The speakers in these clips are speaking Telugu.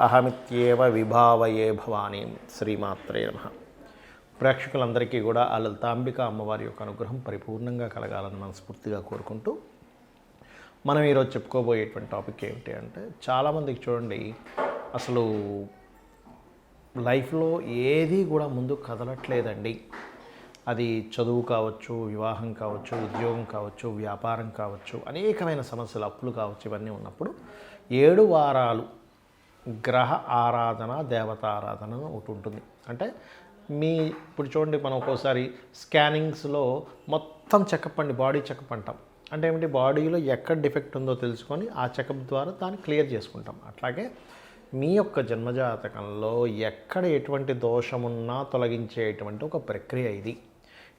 అహమిత్యేవ విభావయే భవానీం శ్రీమాత్రే నమ. ప్రేక్షకులందరికీ కూడా ఆ లలితాంబిక అమ్మవారి యొక్క అనుగ్రహం పరిపూర్ణంగా కలగాలని మనస్ఫూర్తిగా కోరుకుంటూ మనం ఈరోజు చెప్పుకోబోయేటువంటి టాపిక్ ఏమిటి అంటే చాలామందికి చూడండి అసలు లైఫ్లో ఏది కూడా ముందు కదలట్లేదండి. అది చదువు కావచ్చు వివాహం కావచ్చు ఉద్యోగం కావచ్చు వ్యాపారం కావచ్చు అనేకమైన సమస్యలు అప్పులు కావచ్చు ఇవన్నీ ఉన్నప్పుడు ఏడు వారాలు గ్రహ ఆరాధన దేవత ఆరాధన అని ఒకటి ఉంటుంది. అంటే మీ ఇప్పుడు చూడండి మనం ఒక్కోసారి స్కానింగ్స్లో మొత్తం చెకప్ అండి బాడీ చెకప్ అంటాం. అంటే ఏమిటి? బాడీలో ఎక్కడ డిఫెక్ట్ ఉందో తెలుసుకొని ఆ చెకప్ ద్వారా దాన్ని క్లియర్ చేసుకుంటాం. అట్లాగే మీ యొక్క జన్మజాతకంలో ఎక్కడ ఎటువంటి దోషమున్నా తొలగించేటువంటి ఒక ప్రక్రియ ఇది.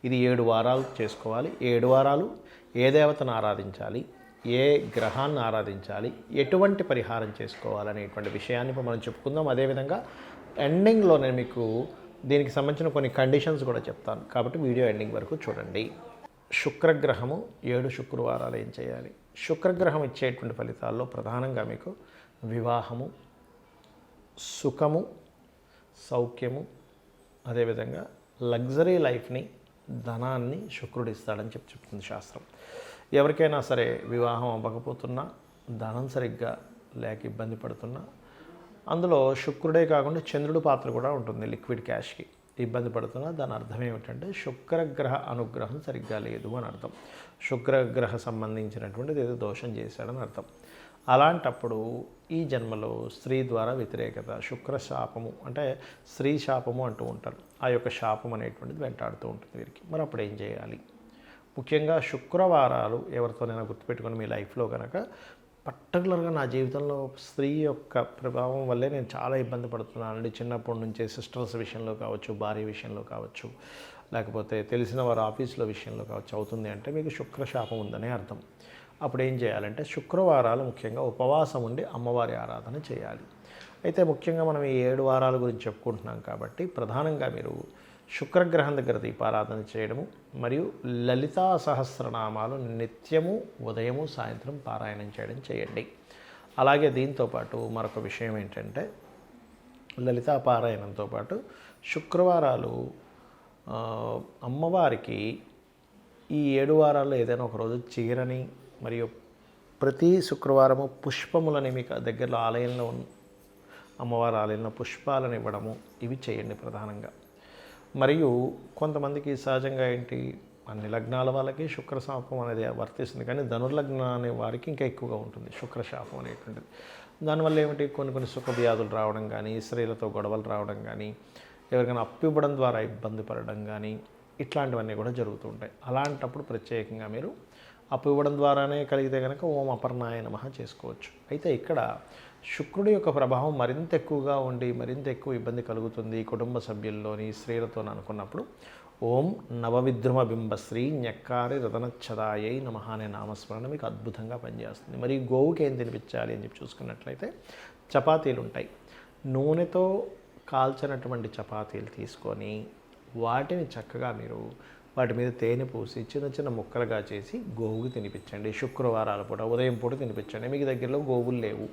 ఇది ఏడు వారాలు చేసుకోవాలి. ఏడు వారాలు ఏ దేవతను ఆరాధించాలి? ఏ గ్రహాన్ని ఆరాధించాలి ఎటువంటి పరిహారం చేసుకోవాలనేటువంటి విషయాన్ని మనం చెప్పుకుందాం. అదేవిధంగా ఎండింగ్లో నేను మీకు దీనికి సంబంధించిన కొన్ని కండిషన్స్ కూడా చెప్తాను. కాబట్టి వీడియో ఎండింగ్ వరకు చూడండి. శుక్రగ్రహము ఏడు శుక్రవారాలు ఏం చేయాలి? శుక్రగ్రహం ఇచ్చేటువంటి ఫలితాల్లో ప్రధానంగా మీకు వివాహము సుఖము సౌఖ్యము అదేవిధంగా లగ్జరీ లైఫ్ని ధనాన్ని శుక్రుడు ఇస్తాడని చెప్పి చెప్తుంది శాస్త్రం. ఎవరికైనా సరే వివాహం అవ్వకపోతున్నా ధనం సరిగ్గా లేక ఇబ్బంది పడుతున్నా అందులో శుక్రుడే కాకుండా చంద్రుడు పాత్ర కూడా ఉంటుంది లిక్విడ్ క్యాష్కి. ఇబ్బంది పడుతున్నా దాని అర్థం ఏమిటంటే శుక్రగ్రహ అనుగ్రహం సరిగ్గా లేదు అని అర్థం. శుక్రగ్రహ సంబంధించినటువంటిది ఏదో దోషం చేశాడని అర్థం. అలాంటప్పుడు ఈ జన్మలో స్త్రీ ద్వారా వ్యతిరేకత శుక్ర శాపము అంటే స్త్రీ శాపము అంటూ ఉంటారు. ఆ యొక్క శాపం అనేటువంటిది వెంటాడుతూ ఉంటుంది వీరికి. మరి అప్పుడు ఏం చేయాలి? ముఖ్యంగా శుక్రవారాలు ఎవరితోనైనా గుర్తుపెట్టుకొని మీ లైఫ్లో కనుక పర్టికులర్గా నా జీవితంలో స్త్రీ యొక్క ప్రభావం వల్లే నేను చాలా ఇబ్బంది పడుతున్నానండి. చిన్నప్పటి నుంచే సిస్టర్స్ విషయంలో కావచ్చు భార్య విషయంలో కావచ్చు లేకపోతే తెలిసిన వారు ఆఫీసులో విషయంలో కావచ్చు అవుతుంది అంటే మీకు శుక్ర శాపం ఉందనే అర్థం. అప్పుడు ఏం చేయాలంటే శుక్రవారాలు ముఖ్యంగా ఉపవాసం ఉండి అమ్మవారి ఆరాధన చేయాలి. అయితే ముఖ్యంగా మనం ఈ ఏడు వారాల గురించి చెప్పుకుంటున్నాం కాబట్టి ప్రధానంగా మీరు శుక్రగ్రహం దగ్గర దీపారాధన చేయడము మరియు లలితా సహస్రనామాలు నిత్యము ఉదయము సాయంత్రం పారాయణం చేయడం చేయండి. అలాగే దీంతోపాటు మరొక విషయం ఏంటంటే లలితా పారాయణంతో పాటు శుక్రవారాలు అమ్మవారికి ఈ ఏడు వారాల్లో ఏదైనా ఒక రోజు చీరని మరియు ప్రతి శుక్రవారము పుష్పములని మీకు దగ్గరలో ఆలయంలో ఉన్న అమ్మవారి ఆలయంలో పుష్పాలను ఇవ్వడము ఇవి చేయండి ప్రధానంగా. మరియు కొంతమందికి సహజంగా ఏంటి అన్ని లగ్నాల వాళ్ళకి శుక్ర శాపం అనేది వర్తిస్తుంది. కానీ ధనుర్లగ్న అనే వారికి ఇంకా ఎక్కువగా ఉంటుంది శుక్ర శాపం అనేటువంటిది. దానివల్ల ఏమిటి కొన్ని కొన్ని సుఖ వ్యాధులు రావడం కానీ స్త్రీలతో గొడవలు రావడం కానీ ఎవరికైనా అప్పు ఇవ్వడం ద్వారా ఇబ్బంది పడడం కానీ ఇట్లాంటివన్నీ కూడా జరుగుతూ ఉంటాయి. అలాంటప్పుడు ప్రత్యేకంగా మీరు అప్పు ఇవ్వడం ద్వారానే కలిగితే కనుక ఓం అపర్ణాయ నమ చేసుకోవచ్చు. అయితే ఇక్కడ శుక్రుడి యొక్క ప్రభావం మరింత ఎక్కువగా ఉండి మరింత ఎక్కువ ఇబ్బంది కలుగుతుంది కుటుంబ సభ్యుల్లోని స్త్రీలతో అనుకున్నప్పుడు. ఓం నవవిద్రుమ బింబశ్రీ న్యక్కారి రతనచ్చదాయై నమ అనే నామస్మరణ మీకు అద్భుతంగా పనిచేస్తుంది. మరి గోవుకి ఏం తినిపించాలి అని చెప్పి చూసుకున్నట్లయితే చపాతీలు ఉంటాయి. నూనెతో కాల్చినటువంటి చపాతీలు తీసుకొని వాటిని చక్కగా మీరు వాటి మీద తేనె పూసి చిన్న చిన్న ముక్కలుగా చేసి గోవుకి తినిపించండి. శుక్రవారాల పూట ఉదయం పూట తినిపించండి. మీకు దగ్గరలో గోవులు లేవు.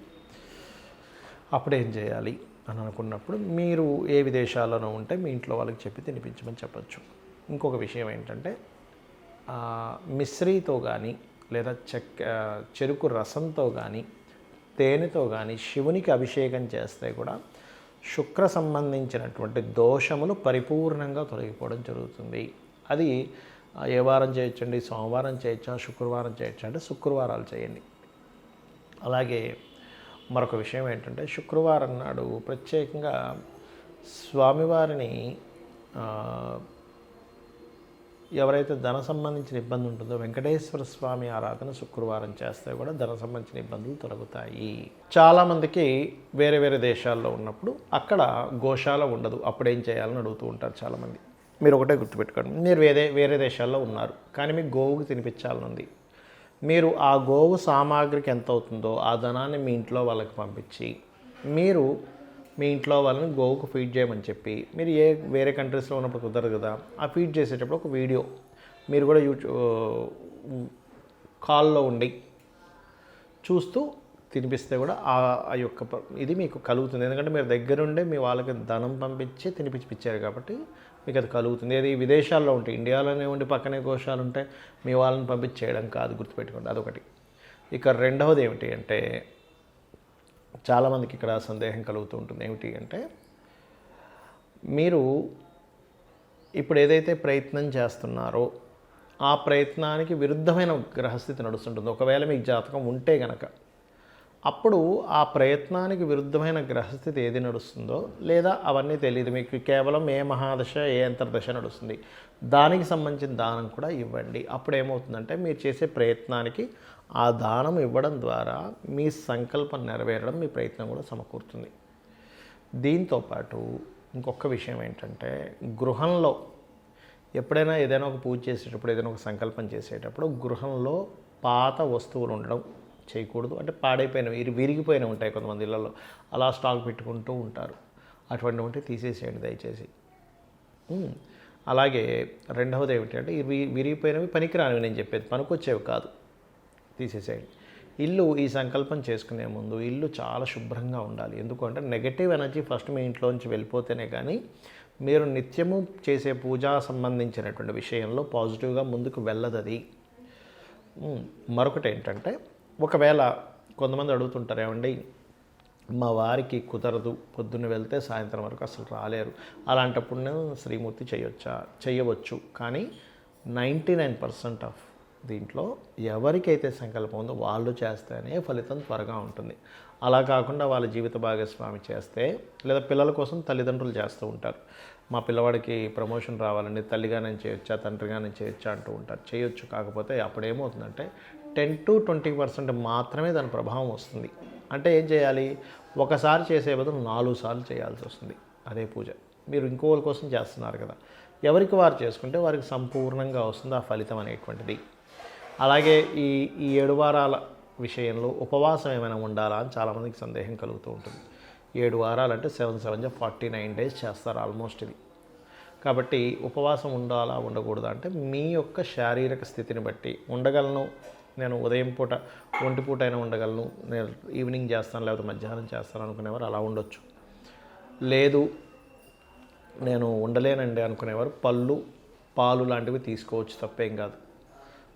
అప్పుడు ఏం చేయాలి అని అనుకున్నప్పుడు మీరు ఏ విదేశాల్లోనో ఉంటే మీ ఇంట్లో వాళ్ళకి చెప్పి తినిపించమని చెప్పచ్చు. ఇంకొక విషయం ఏంటంటే మిశ్రీతో కానీ లేదా చెక్క చెరుకు రసంతో కానీ తేనెతో కానీ శివునికి అభిషేకం చేస్తే కూడా శుక్ర సంబంధించినటువంటి దోషములు పరిపూర్ణంగా తొలగిపోవడం జరుగుతుంది. అది ఏ వారం చేయొచ్చండి? సోమవారం చేయొచ్చా? శుక్రవారం చేయొచ్చా? అంటే శుక్రవారాలు చేయండి. అలాగే మరొక విషయం ఏంటంటే శుక్రవారం నాడు ప్రత్యేకంగా స్వామివారిని ఎవరైతే ధన సంబంధించిన ఇబ్బంది ఉంటుందో వెంకటేశ్వర స్వామి ఆరాధన శుక్రవారం చేస్తే కూడా ధన సంబంధించిన ఇబ్బందులు తొలగుతాయి. చాలామందికి వేరే వేరే దేశాల్లో ఉన్నప్పుడు అక్కడ గోశాల ఉండదు. అప్పుడేం చేయాలని అడుగుతూ ఉంటారు చాలామంది మీరు ఒకటే గుర్తుపెట్టుకోండి. మీరు వేరే వేరే దేశాల్లో ఉన్నారు. కానీ మీకు గోవుకి తినిపించాలని ఉంది. మీరు ఆ గోవు సామాగ్రికి ఎంత అవుతుందో ఆ ధనాన్ని మీ ఇంట్లో వాళ్ళకి పంపించి మీరు మీ ఇంట్లో వాళ్ళని గోవుకు ఫీడ్ చేయమని చెప్పి మీరు ఏ వేరే కంట్రీస్లో ఉన్నప్పుడు కుదరదు కదా ఆ ఫీడ్ చేసేటప్పుడు ఒక వీడియో మీరు కూడా యూట్యూబ్ కాల్లో ఉండి చూస్తూ తినిపిస్తే కూడా ఆ ఆ యొక్క ఇది మీకు కలుగుతుంది. ఎందుకంటే మీరు దగ్గరుండే మీ వాళ్ళకి ధనం పంపించి తినిపించిపించారు కాబట్టి మీకు అది కలుగుతుంది. అది విదేశాల్లో ఉంటాయి ఇండియాలోనే ఉండి పక్కనే గోశాలు ఉంటే మీ వాళ్ళని పంపించేయడం కాదు గుర్తుపెట్టుకోండి. అదొకటి. ఇక రెండవది ఏమిటి అంటే చాలామందికి ఇక్కడ సందేహం కలుగుతూ ఉంటుంది. ఏమిటి అంటే మీరు ఇప్పుడు ఏదైతే ప్రయత్నం చేస్తున్నారో ఆ ప్రయత్నానికి విరుద్ధమైన గ్రహస్థితి నడుస్తుంటుంది. ఒకవేళ మీకు జాతకం ఉంటే గనక అప్పుడు ఆ ప్రయత్నానికి విరుద్ధమైన గ్రహస్థితి ఏది నడుస్తుందో లేదా అవన్నీ తెలియదు మీకు కేవలం ఏ మహాదశ ఏ అంతర్దశ నడుస్తుంది. దానికి సంబంధించిన దానం కూడా ఇవ్వండి. అప్పుడు ఏమవుతుందంటే మీరు చేసే ప్రయత్నానికి ఆ దానం ఇవ్వడం ద్వారా మీ సంకల్పం నెరవేరడం మీ ప్రయత్నం కూడా సమకూరుతుంది. దీంతో పాటు ఇంకొక విషయం ఏంటంటే గృహంలో ఎప్పుడైనా ఏదైనా ఒక పూజ చేసేటప్పుడు ఏదైనా ఒక సంకల్పం చేసేటప్పుడు గృహంలో పాత వస్తువులు ఉండడం చేయకూడదు. అంటే పాడైపోయినవి విరిగిపోయినవి ఉంటాయి కొంతమంది ఇళ్ళల్లో అలా స్టాక్ పెట్టుకుంటూ ఉంటారు. అటువంటివి ఉంటే తీసేసేయండి దయచేసి. అలాగే రెండవది ఏమిటి అంటే ఇవి విరిగిపోయినవి పనికిరానివి నేను చెప్పేది. పనికొచ్చేవి కాదు. తీసేసేయండి. ఇల్లు ఈ సంకల్పం చేసుకునే ముందు ఇల్లు చాలా శుభ్రంగా ఉండాలి. ఎందుకంటే నెగటివ్ ఎనర్జీ ఫస్ట్ మీ ఇంట్లోంచి వెళ్ళిపోతేనే కానీ మీరు నిత్యము చేసే పూజా సంబంధించినటువంటి విషయంలో పాజిటివ్గా ముందుకు వెళ్ళదది. మరొకటి ఏంటంటే ఒకవేళ కొంతమంది అడుగుతుంటారు ఏమండి మా వారికి కుదరదు పొద్దున్న వెళ్తే సాయంత్రం వరకు అసలు రాలేరు. అలాంటప్పుడు నేను శ్రీమూర్తి చేయొచ్చా? చేయవచ్చు. కానీ నైంటీ నైన్ పర్సెంట్ ఆఫ్ దీంట్లో ఎవరికైతే సంకల్పం ఉందో వాళ్ళు చేస్తేనే ఫలితం త్వరగా ఉంటుంది. అలా కాకుండా వాళ్ళ జీవిత భాగస్వామి చేస్తే లేదా పిల్లల కోసం తల్లిదండ్రులు చేస్తూ ఉంటారు. మా పిల్లవాడికి ప్రమోషన్ రావాలండి తల్లిగా నేను చేయొచ్చా తండ్రిగా నేను చేయొచ్చా అంటూ ఉంటారు. చేయొచ్చు కాకపోతే అప్పుడు ఏమవుతుందంటే టెన్ టు ట్వంటీ పర్సెంట్ మాత్రమే దాని ప్రభావం వస్తుంది. అంటే ఏం చేయాలి? ఒకసారి చేసే బదులు నాలుగు సార్లు చేయాల్సి వస్తుంది అదే పూజ. మీరు ఇంకోళ్ళ కోసం చేస్తున్నారు కదా. ఎవరికి వారు చేసుకుంటే వారికి సంపూర్ణంగా వస్తుంది ఆ ఫలితం అనేటువంటిది. అలాగే ఈ ఈ ఏడు వారాల విషయంలో ఉపవాసం ఏమైనా ఉండాలా అని చాలామందికి సందేహం కలుగుతూ ఉంటుంది. ఏడు వారాలు అంటే seven seven forty nine days చేస్తారు ఆల్మోస్ట్ ఇది. కాబట్టి ఉపవాసం ఉండాలా ఉండకూడదా అంటే మీ యొక్క శారీరక స్థితిని బట్టి ఉండగలను. నేను ఉదయం పూట ఒంటి పూట అయినా ఉండగలను. నేను ఈవినింగ్ చేస్తాను లేకపోతే మధ్యాహ్నం చేస్తాను అనుకునేవారు అలా ఉండొచ్చు. లేదు నేను ఉండలేనండి అనుకునేవారు. పళ్ళు పాలు లాంటివి తీసుకోవచ్చు తప్పేం కాదు.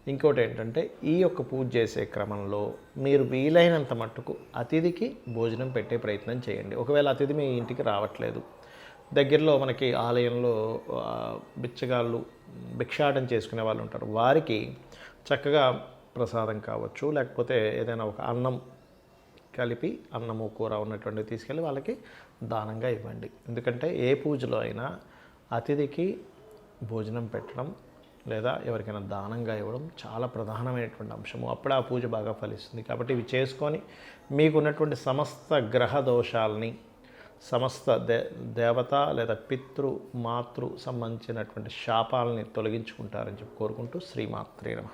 ఇంకోటి ఏంటంటే ఈ యొక్క పూజ చేసే క్రమంలో మీరు వీలైనంత మట్టుకు అతిథికి భోజనం పెట్టే ప్రయత్నం చేయండి. ఒకవేళ అతిథి మీ ఇంటికి రావట్లేదు. దగ్గరలో మనకి ఆలయంలో బిచ్చగాళ్ళు భిక్షాటం చేసుకునే వాళ్ళు ఉంటారు. వారికి చక్కగా ప్రసాదం కావచ్చు లేకపోతే ఏదైనా ఒక అన్నం కలిపి అన్నము కూర ఉన్నటువంటివి తీసుకెళ్ళి వాళ్ళకి దానంగా ఇవ్వండి. ఎందుకంటే ఏ పూజలో అయినా అతిథికి భోజనం పెట్టడం లేదా ఎవరికైనా దానంగా ఇవ్వడం చాలా ప్రధానమైనటువంటి అంశము. అప్పుడు ఆ పూజ బాగా ఫలిస్తుంది. కాబట్టి ఇవి చేసుకొని మీకున్నటువంటి సమస్త గ్రహ దోషాలని సమస్త దే దేవత లేదా పితృ మాతృ సంబంధించినటువంటి శాపాలని తొలగించుకుంటారని చెప్పి కోరుకుంటూ శ్రీమాత్రే నమ.